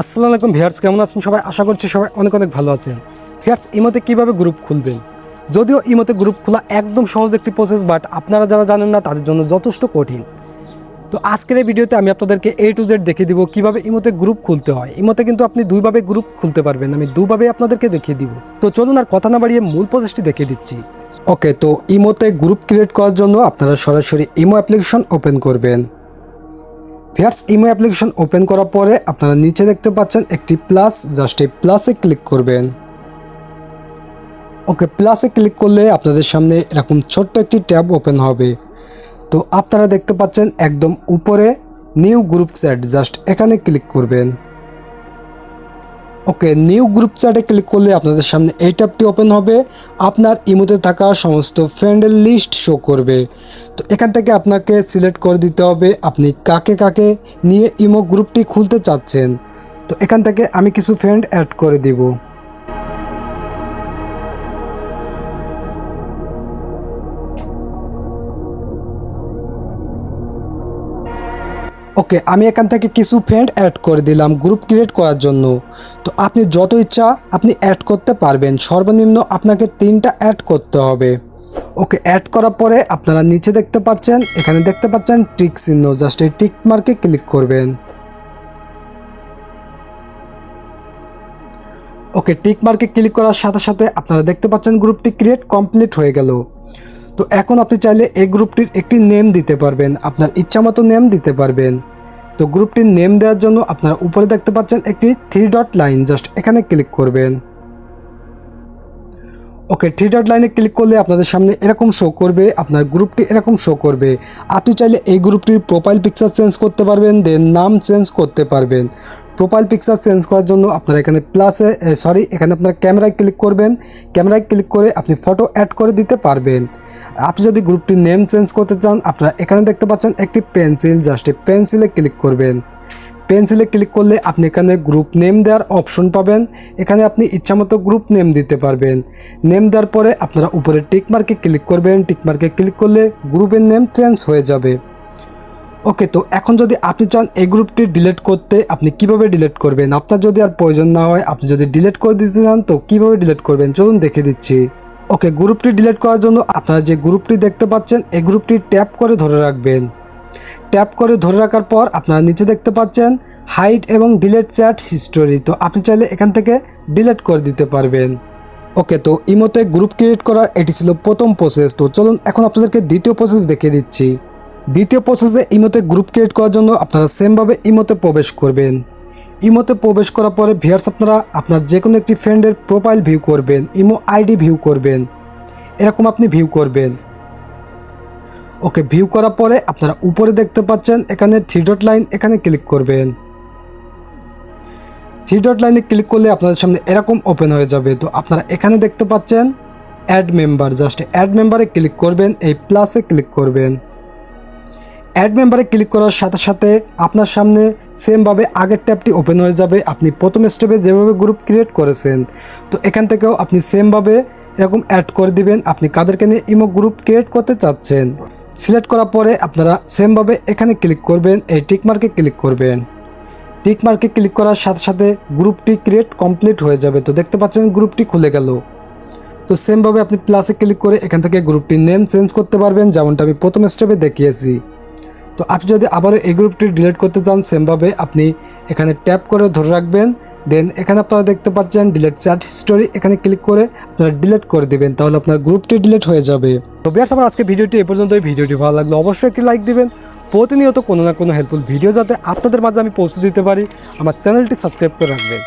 আসসালামু আলাইকুম ভিয়ার্স কেমন আছেন সবাই? আশা করছি সবাই অনেক অনেক ভালো আছেন। ভিয়ার্স ইমোতে কীভাবে গ্রুপ খুলবেন? যদিও ইমোতে গ্রুপ খোলা একদম সহজ একটি প্রসেস বাট আপনারা যারা জানেন না, তাদের জন্য যথেষ্ট কঠিন। তো আজকের এই ভিডিওতে আমি আপনাদেরকে এ টু জেড দেখিয়ে দিব কীভাবে ইমোতে গ্রুপ খুলতে হয়। ইমোতে কিন্তু আপনি দুইভাবে গ্রুপ খুলতে পারবেন, আমি দুভাবে আপনাদেরকে দেখিয়ে দিব। তো চলুন আর কথা না বাড়িয়ে মূল প্রসেসটি দেখিয়ে দিচ্ছি। ওকে তো ইমোতে গ্রুপ ক্রিয়েট করার জন্য আপনারা সরাসরি ইমো অ্যাপ্লিকেশন ওপেন করবেন। ভিয়ার্স ইমো অ্যাপ্লিকেশন ওপেন করার পরে আপনারা নিচে দেখতে পাচ্ছেন একটি প্লাস, জাস্ট এই প্লাসে ক্লিক করবেন। ওকে, প্লাসে ক্লিক করলে আপনাদের সামনে এরকম ছোট্ট একটি ট্যাব ওপেন হবে। তো আপনারা দেখতে পাচ্ছেন একদম উপরে নিউ গ্রুপ চ্যাট জাস্ট এখানে ক্লিক করবেন। ওকে নিউ গ্রুপ চ্যাটে ক্লিক করলে আপনাদের সামনে এই ট্যাবটি ওপেন হবে। আপনার ইমোতে থাকা সমস্ত ফ্রেন্ডের লিস্ট শো করবে। তো এখান থেকে আপনাকে সিলেক্ট করে দিতে হবে আপনি কাকে কাকে নিয়ে ইমো গ্রুপটি খুলতে চাচ্ছেন। তো এখান থেকে আমি কিছু ফ্রেন্ড অ্যাড করে দিব। ওকে, আমি এখান থেকে কিছু ফ্রেন্ড অ্যাড করে দিলাম গ্রুপ ক্রিয়েট করার জন্য। তো আপনি যত ইচ্ছা, আপনি অ্যাড করতে পারবেন। সর্বনিম্ন আপনাকে তিনটা অ্যাড করতে হবে। ওকে অ্যাড করার পরে আপনারা নিচে দেখতে পাচ্ছেন, এখানে দেখতে পাচ্ছেন টিক চিহ্ন। জাস্ট এই টিক মার্কে ক্লিক করবেন। ওকে টিক মার্কে ক্লিক করার সাথে সাথে আপনারা দেখতে পাচ্ছেন গ্রুপটি ক্রিয়েট কমপ্লিট হয়ে গেল। তো এখন আপনি চাইলে এই গ্রুপটির একটি নেম দিতে পারবেন, আপনার ইচ্ছা মতো নেম দিতে পারবেন। তো গ্রুপটির নেম দেওয়ার জন্য আপনারা উপরে দেখতে পাচ্ছেন একটি থ্রি ডট লাইন জাস্ট এখানে ক্লিক করবেন। ওকে থ্রি ডট লাইনে ক্লিক করলে আপনাদের সামনে এরকম শো করবে, আপনার গ্রুপটি এরকম শো করবে। আপনি চাইলে এই গ্রুপটির প্রোফাইল পিকচার চেঞ্জ করতে পারবেন দেন নাম চেঞ্জ করতে পারবেন। প্রোফাইল পিকচার চেঞ্জ করার জন্য আপনারা এখানে প্লাসে সরি এখানে আপনারা ক্যামেরায় ক্লিক করবেন। ক্যামেরায় ক্লিক করে আপনি ফটো অ্যাড করে দিতে পারবেন। আপনি যদি গ্রুপটির নেম চেঞ্জ করতে চান, আপনারা এখানে দেখতে পাচ্ছেন একটি পেন্সিল জাস্ট পেন্সিলে ক্লিক করবেন। পেন্সিলে ক্লিক করলে আপনি এখানে গ্রুপ নেম দেওয়ার অপশন পাবেন। এখানে আপনি ইচ্ছামতো গ্রুপ নেম দিতে পারবেন। নেম দেওয়ার পরে আপনারা উপরে টিকমার্কে ক্লিক করবেন। টিকমার্কে ক্লিক করলে গ্রুপের নেম চেঞ্জ হয়ে যাবে। ওকে, তো এখন যদি আপনি চান এই গ্রুপটি ডিলিট করতে, আপনি কীভাবে ডিলিট করবেন? আপনার যদি আর প্রয়োজন না হয়, আপনি যদি ডিলিট করে দিতে চান, তো কীভাবে ডিলিট করবেন? চলুন দেখে দিচ্ছি। ওকে, গ্রুপটি ডিলিট করার জন্য আপনারা যে গ্রুপটি দেখতে পাচ্ছেন, এই গ্রুপটি ট্যাপ করে ধরে রাখবেন। ট্যাপ করে ধরে রাখার পর আপনারা নিচে দেখতে পাচ্ছেন হাইড এবং ডিলেট চ্যাট হিস্টোরি। তো আপনি চাইলে এখান থেকে ডিলিট করে দিতে পারবেন। ওকে, তো ইমোতে গ্রুপ ক্রিয়েট করার এটি ছিল প্রথম প্রসেস তো চলুন এখন আপনাদেরকে দ্বিতীয় প্রসেস দেখিয়ে দিচ্ছি। দ্বিতীয় প্রসেসে ইমোতে গ্রুপ ক্রিয়েট করার জন্য আপনারা সেমভাবে ইমোতে প্রবেশ করবেন। ইমোতে প্রবেশ করার পরে ভিয়ার্স আপনারা আপনার যে কোনো একটি ফ্রেন্ডের প্রোফাইল ভিউ করবেন, ইমো আইডি ভিউ করবেন। এরকম আপনি ভিউ করবেন। ওকে ভিউ করার পরে আপনারা উপরে দেখতে পাচ্ছেন, এখানে থ্রি ডট লাইন এখানে ক্লিক করবেন। থ্রি ডট লাইনে ক্লিক করলে আপনাদের সামনে এরকম ওপেন হয়ে যাবে। তো আপনারা এখানে দেখতে পাচ্ছেন অ্যাড মেম্বার জাস্ট অ্যাড মেম্বারে ক্লিক করবেন, এই প্লাসে ক্লিক করবেন। অ্যাড মেম্বারে ক্লিক করার সাথে সাথে আপনার সামনে সেমভাবে আগের ট্যাবটি ওপেন হয়ে যাবে। আপনি প্রথম স্টেপে যেভাবে গ্রুপ ক্রিয়েট করেছেন, তো এখান থেকেও আপনি সেমভাবে এরকম অ্যাড করে দিবেন। আপনি কাদেরকে নিয়ে ইমো গ্রুপ ক্রিয়েট করতে চাচ্ছেন সিলেক্ট করার পরে আপনারা সেমভাবে এখানে ক্লিক করবেন, এই টিকমার্কে ক্লিক করবেন। টিকমার্কে ক্লিক করার সাথে সাথে গ্রুপটি ক্রিয়েট কমপ্লিট হয়ে যাবে। তো দেখতে পাচ্ছেন গ্রুপটি খুলে গেল। তো সেমভাবে আপনি প্লাসে ক্লিক করে এখান থেকে গ্রুপটির নেম চেঞ্জ করতে পারবেন, যেমনটা আমি প্রথম স্টেপে দেখিয়েছি। তো আপনি যদি আবারও এই গ্রুপটি ডিলিট করতে চান, সেমভাবে আপনি এখানে ট্যাপ করে ধরে রাখবেন। দেন এখানে আপনারা দেখতে পাচ্ছেন ডিলেট চ্যাট হিস্টোরি। এখানে ক্লিক করে আপনারা ডিলিট করে দেবেন, তাহলে আপনার গ্রুপটি ডিলিট হয়ে যাবে। তো বিয়ার্স আমার আজকে ভিডিওটি এ পর্যন্ত ভিডিওটি ভালো লাগল অবশ্যই একটি লাইক দিবেন। প্রতিনিয়ত কোনো না কোনো হেল্পফুল ভিডিও যাতে আপনাদের মাঝে আমি পৌঁছে দিতে পারি। আমার চ্যানেলটি সাবস্ক্রাইব করে রাখবেন।